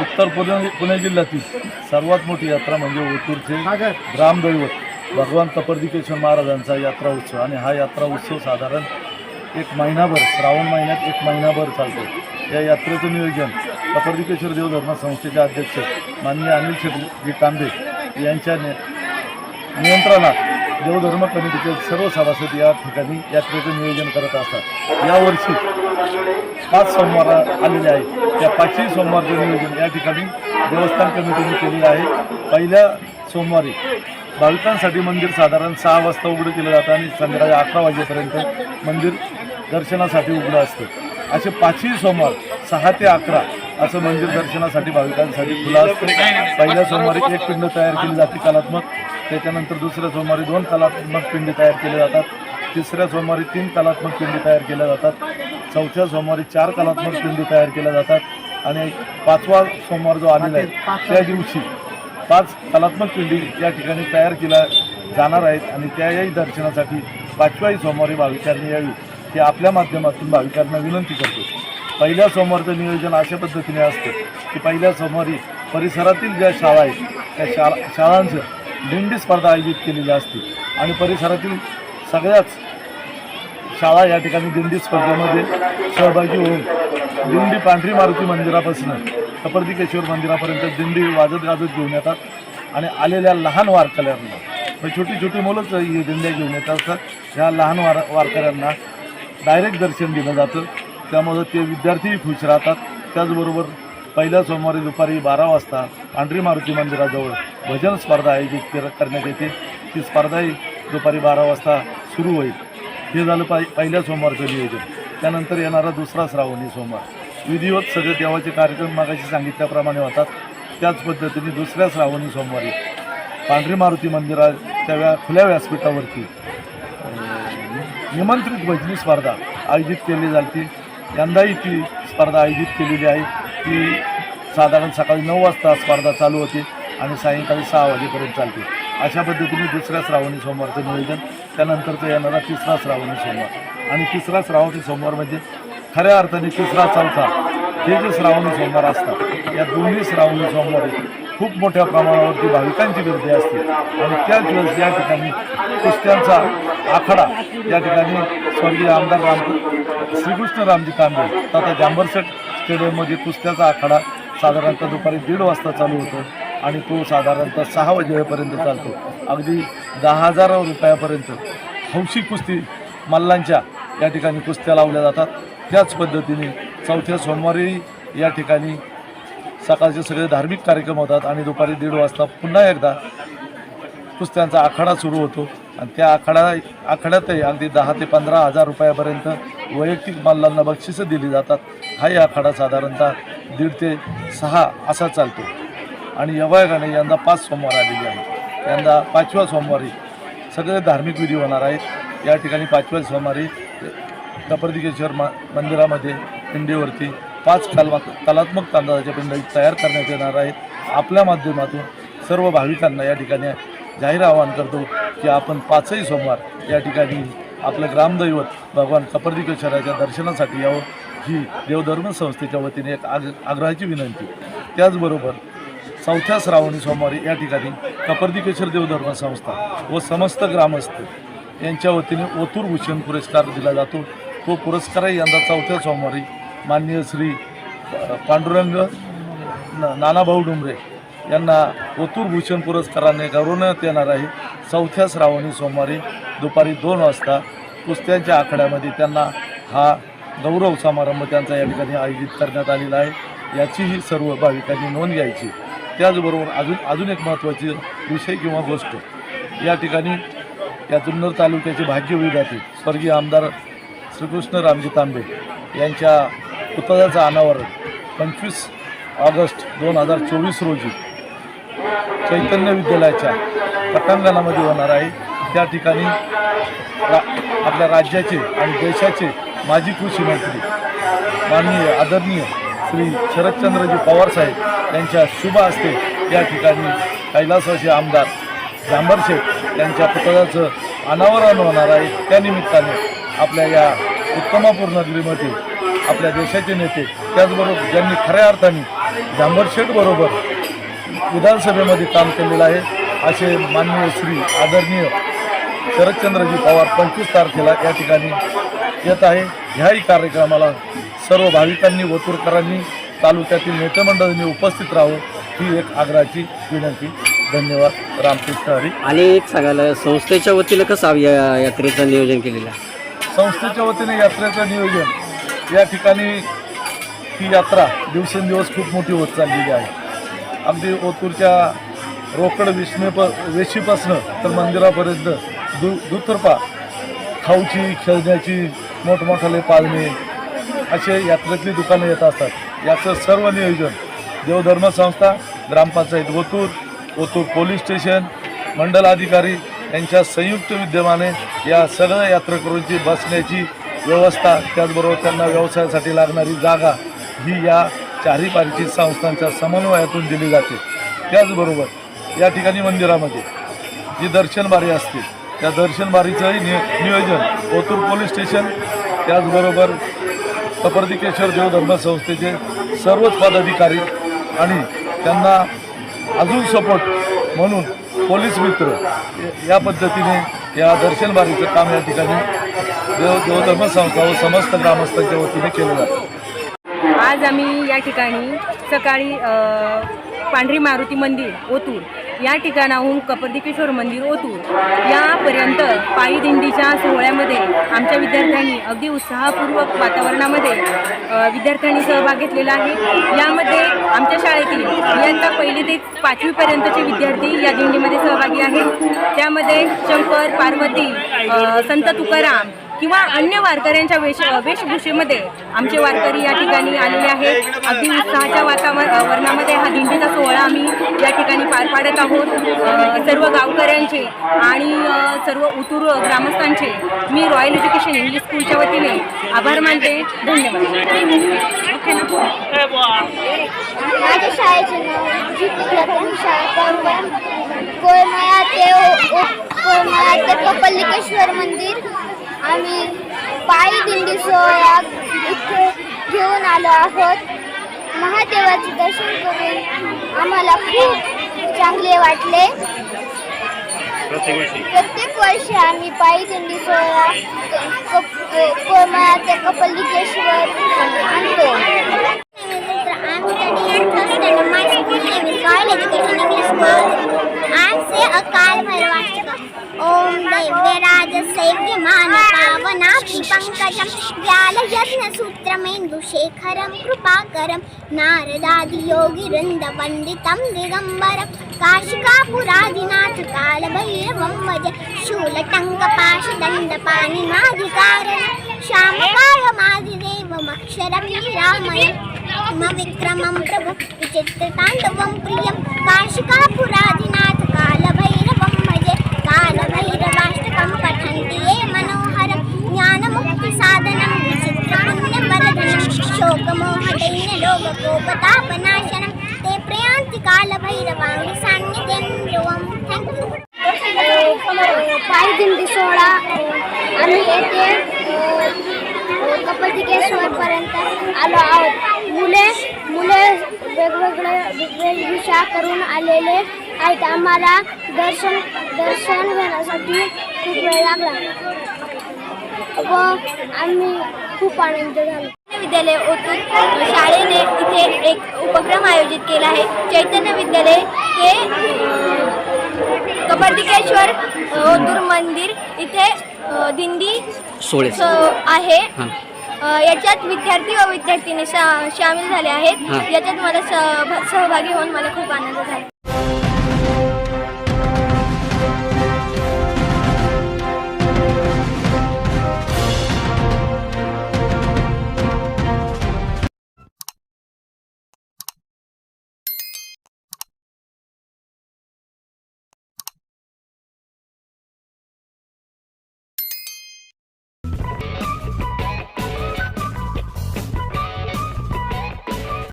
उत्तर पुणे पुणे जिल्ह्यातील सर्वात मोठी यात्रा म्हणजे ओतूरचे ग्रामदैवत भगवान कपर्दिकेश्वर महाराजांचा यात्रा उत्सव. आणि हा यात्रा उत्सव साधारण एक महिनाभर श्रावण महिन्यात एक महिनाभर चालतो. या यात्रेचं नियोजन कपर्दिकेश्वर देवधर्म संस्थेचे अध्यक्ष माननीय अनिल शेटजी तांबे यांच्या नियंत्रणात देवधर्म कमिटीचे सर्व सभासद या ठिकाणी यात्रेचं नियोजन करत असतात. यावर्षी पाच सोमवार आलेले आहेत. त्या पाचही सोमवारचं नियोजन या ठिकाणी देवस्थान कमिटीने केलेलं आहे. पहिल्या सोमवारी भाविकांसाठी मंदिर साधारण सहा वाजता उघडं केलं जातं आणि संध्याकाळी अकरा वाजेपर्यंत मंदिर दर्शनासाठी उघडं असतं. असे पाचही सोमवार सहा ते अकरा असं मंदिर दर्शनासाठी भाविकांसाठी खुलं असतं. पहिल्या सोमवारी एक पिंड तयार केली जाते. कलात्मक त्याच्यानंतर दुसऱ्या सोमवारी दोन कलात्मक पिंडी तयार केले जातात. तिसऱ्या सोमवारी तीन कलात्मक पिंडी तयार केल्या जातात. चौथ्या सोमवारी चार कलात्मक पिंडी तयार केल्या जातात. आणि पाचवा सोमवार जो आलेला आहे त्या दिवशी पाच कलात्मक पिंडी या ठिकाणी तयार केल्या जाणार आहेत आणि त्याही दर्शनासाठी पाचव्याही सोमवारी भाविकांनी यावी हे आपल्या माध्यमातून भाविकांना विनंती करतो. पहिल्या सोमवारचं नियोजन अशा पद्धतीने असतं की पहिल्या सोमवारी परिसरातील ज्या शाळा आहेत त्या शाळा शाळांचं दिंडी स्पर्धा आयोजित केलेली असते. आणि परिसरातील सगळ्याच शाळा या ठिकाणी दिंडी स्पर्धेमध्ये सहभागी होऊन दिंडी पांढरी मारुती मंदिरापासून कपर्दिकेश्वर मंदिरापर्यंत दिंडी वाजत गाजत घेऊन येतात. आणि आलेल्या लहान वारकऱ्यांना म्हणजे छोटी छोटी मुलंच ही दिंड्या घेऊन येत असतात ह्या लहान वार वारकऱ्यांना डायरेक्ट दर्शन दिलं जातं. त्यामुळं ते विद्यार्थीही खुश राहतात. त्याचबरोबर पहिल्या सोमवारी दुपारी बारा वाजता पांढरी मारुती मंदिराजवळ भजन स्पर्धा आयोजित करण्यात येते. ती स्पर्धाही दुपारी बारा वाजता सुरू होईल. हे झालं पाय पहिल्या सोमवारचं नियोजन. त्यानंतर येणारा दुसरा श्रावणी सोमवार. विधिवत सगळे देवाचे कार्यक्रम मागाशी सांगितल्याप्रमाणे होतात. त्याच पद्धतीने दुसऱ्या श्रावणी सोमवारी पांढरी मारुती मंदिराच्या व्या खुल्या व्यासपीठावरती निमंत्रित भजनी स्पर्धा आयोजित केली जाते यंदाही ती स्पर्धा आयोजित केलेली आहे. ती साधारण सकाळी नऊ वाजता स्पर्धा चालू होती. आणि सायंकाळी सहा वाजेपर्यंत चालते. अशा पद्धतीने दुसऱ्या श्रावणी सोमवारचं नियोजन त्यानंतरचं येणारा तिसरा श्रावणी सोमवार. आणि तिसरा श्रावणी सोमवार म्हणजे खऱ्या अर्थाने तिसरा चौथा. हे जे श्रावणी सोमवार असतात या दोन्ही श्रावणी सोमवारी खूप मोठ्या प्रमाणावरती भाविकांची गर्दी असते. आणि त्याच दिवस या ठिकाणी कुस्त्यांचा आखाडा या ठिकाणी स्वर्गीय आमदार राम श्रीकृष्ण रामजी तांबे तथा जांबरसेट स्टेडियममध्ये कुस्त्याचा आखाडा साधारणतः दुपारी दीड वाजता चालू होतो. आणि तो साधारणतः सहा वाजेपर्यंत चालतो. अगदी दहा हजार रुपयापर्यंत हौशी कुस्ती मल्लांच्या या ठिकाणी कुस्त्या लावल्या जातात. त्याच पद्धतीने चौथ्या सोमवारी या ठिकाणी सकाळचे सगळे धार्मिक कार्यक्रम होतात आणि दुपारी दीड वाजता पुन्हा एकदा कुस्त्यांचा आखाडा सुरू होतो. आणि त्या आखाडा आखाड्यातही अगदी दहा ते पंधरा हजार रुपयापर्यंत वैयक्तिक मल्लांना बक्षिसं दिली जातात. हाही आखाडा साधारणतः दीड ते सहा असा चालतो. आणि यवायगाने यंदा पाच सोमवार आलेले आहेत यंदा पाचव्या सोमवारी सगळे धार्मिक विधी होणार आहेत. या ठिकाणी पाचव्या सोमवारी कपर्दिकेश्वर मा मंदिरामध्ये पिंडीवरती पाच कला कलात्मक तांदळाच्या पिंडी तयार करण्यात येणार आहेत. आपल्या माध्यमातून सर्व भाविकांना या ठिकाणी जाहीर आवाहन करतो की आपण पाचही सोमवार या ठिकाणी आपलं ग्रामदैवत भगवान कपर्दिकेश्वराच्या दर्शनासाठी यावं. ही देवधर्म संस्थेच्या वतीने एक आग आग्रहाची विनंती. त्याचबरोबर चौथ्या श्रावणी सोमवारी या ठिकाणी कपर्दिकेश्वर देवधर्म संस्था व समस्त ग्रामस्थ यांच्या वतीने ओतूर भूषण पुरस्कार दिला जातो. तो पुरस्कारही यंदा चौथ्या सोमवारी माननीय श्री पांडुरंग न- नानाभाऊ डुमरे यांना ओतूर भूषण पुरस्काराने गौरवण्यात येणार आहे. चौथ्या श्रावणी सोमवारी दुपारी दोन वाजता कुस्त्यांच्या आखाड्यामध्ये त्यांना हा गौरव समारंभ त्यांचा या ठिकाणी आयोजित करण्यात आलेला आहे. याचीही सर्व भाविकांनी नोंद घ्यायची. त्याचबरोबर अजून अजून एक महत्त्वाची विषय किंवा गोष्ट. या ठिकाणी या जुन्नर तालुक्याचे भाग्य विधाते स्वर्गीय आमदार श्रीकृष्ण रामजी तांबे यांच्या पुतळ्याचं अनावरण पंचवीस ऑगस्ट दोन हजार चोवीस रोजी चैतन्य विद्यालयाच्या पटांगणामध्ये होणार आहे. त्या ठिकाणी रा आपल्या राज्याचे आणि देशाचे माजी कृषी मंत्री माननीय आदरणीय श्री शरदचंद्रजी पवार साहेब यांच्या शुभ हस्ते या ठिकाणी कैलासवासी आमदार जांभर शेठ यांच्या पुतळ्याचं अनावरण होणार आहे. त्या निमित्ताने आपल्या या उत्तमापूर नगरीमध्ये आपल्या देशाचे नेते त्याचबरोबर ज्यांनी खऱ्या अर्थाने जांभर विधानसभेमध्ये काम केलेलं आहे असे माननीय श्री आदरणीय शरदचंद्रजी पवार पंचवीस तारखेला या ठिकाणी येत आहे. ह्याही कार्यक्रमाला सर्व भाविकांनी वतूरकरांनी तालुक्यातील नेतेमंडळींनी उपस्थित राहावं ही एक आग्रहाची विनंती. धन्यवाद. रामकृष्ण हरी. आणि एक सांगायला संस्थेच्या वतीनं कसं या यात्रेचं नियोजन केलेलं आहे? संस्थेच्या वतीने यात्रेचं नियोजन. या ठिकाणी ही यात्रा दिवसेंदिवस खूप मोठी होत चाललेली आहे. अगदी ओतूरच्या रोकड विष्णेप वेशीपासनं तर मंदिरापर्यंत दु दुतर्फा खाऊची खेळण्याची मोठमोठाले पाळणे असे यात्रेतली दुकानं येत असतात. याचं सर्व नियोजन देवधर्म संस्था ग्रामपंचायत ओतूर ओतूर पोलीस स्टेशन मंडल अधिकारी यांच्या संयुक्त विद्यमाने या सगळ्या यात्रेकरूंची बसण्याची व्यवस्था त्याचबरोबर त्यांना व्यवसायासाठी लागणारी जागा ही या चारही पारिचित संस्थांच्या समन्वयातून दिली जाते. त्याचबरोबर या ठिकाणी मंदिरामध्ये जी दर्शनबारी असते त्या दर्शनबारीचंही नि नियोजन ओतूर पोलीस स्टेशन त्याचबरोबर कपर्दिकेश्वर देवधर्म संस्थेचे सर्वच पदाधिकारी आणि त्यांना अजून सपोर्ट म्हणून पोलीस मित्र या पद्धतीने या दर्शनबारीचं काम या ठिकाणी देव देवधर्म संस्था व समस्त ग्रामस्थांच्या वतीने केलं जातं. आज आम्ही या ठिकाणी सकाळी पांढरी मारुती मंदिर ओतूर या ठिकाणाहून कपर्दिकेश्वर मंदिर ओतूर यापर्यंत पायी दिंडीच्या सोहळ्यामध्ये आमच्या विद्यार्थ्यांनी अगदी उत्साहपूर्वक वातावरणामध्ये विद्यार्थ्यांनी सहभाग घेतलेला आहे. यामध्ये आमच्या शाळेतील इयत्ता पहिली ते पाचवीपर्यंतचे विद्यार्थी या दिंडीमध्ये सहभागी आहेत. त्यामध्ये शंकर पार्वती संत तुकाराम किंवा अन्य वारकऱ्यांच्या वेश वेशभूषेमध्ये आमचे वारकरी या ठिकाणी आलेले आहेत. अगदी उत्साहाच्या वातावरणामध्ये हा दिंडीचा सोहळा आम्ही या ठिकाणी पार पाडत आहोत. सर्व गावकऱ्यांचे आणि सर्व उतूर ग्रामस्थांचे मी रॉयल एज्युकेशन इंग्लिश स्कूलच्या वतीने आभार मानते. धन्यवाद. ओके ते ओ- ते कपल्लिकेश्वर मंदिर. आम्ही पायी दिंडी सोहळा इथे घेऊन आलो आहोत. महादेवाचे दर्शन करून आम्हाला खूप चांगले वाटले. प्रत्येक वर्षी. आम्ही पायी दिंडी सोहळा कोमळाचे कपलिकेश्वर आणतो. ओम देव सैव्यमान पावनापि पङ्कजं व्यालयज्ञसूत्रमेन्दुशेखरं कृपाकरं नारदादियोगिरन्दपण्डितं दिगम्बरं काशिकापुरादिनाथकालभैरवं वज शूलटङ्कपाशदण्डपाणिनाधिकारणं श्यामकायमादिदेवमक्षरं निरामयम् विक्रमं प्रभु विचित्रताण्डवं प्रियं काशिकापुरादिनाथकालभैरवं भजे कालभैरव पठन्ति ये मनोहरं ज्ञानमुक्तिसाधनं विचित्रपुण्यवरदनं शोकमोहदैन्यरोगकोपतापनाशनं ते प्रयान्ति कालभैरवाङ्गि सान्निध्यं ध्रुवं थँक्यू पायी दिंडी सोहळा आम्ही येथे कपटिकेश्वर पर्यंत आलो आहोत मुले मुले वेगवेगळे वेशभूषा करून आलेले आहेत आम्हाला दर्शन दर्शन घेण्यासाठी खूप वेळ लागला. व आम्ही खूप आनंद झालो. विद्यालय ओतूर शाळेने इथे एक उपक्रम आयोजित केला आहे. चैतन्य विद्यालय हे कपर्दिकेश्वर ओतूर मंदिर इथे दिंडी सोळे आहे. याच्यात विद्यार्थी व विद्यार्थिनी शा सामील झाले आहेत. याच्यात मला सह- सहभागी होऊन मला खूप आनंद झाला.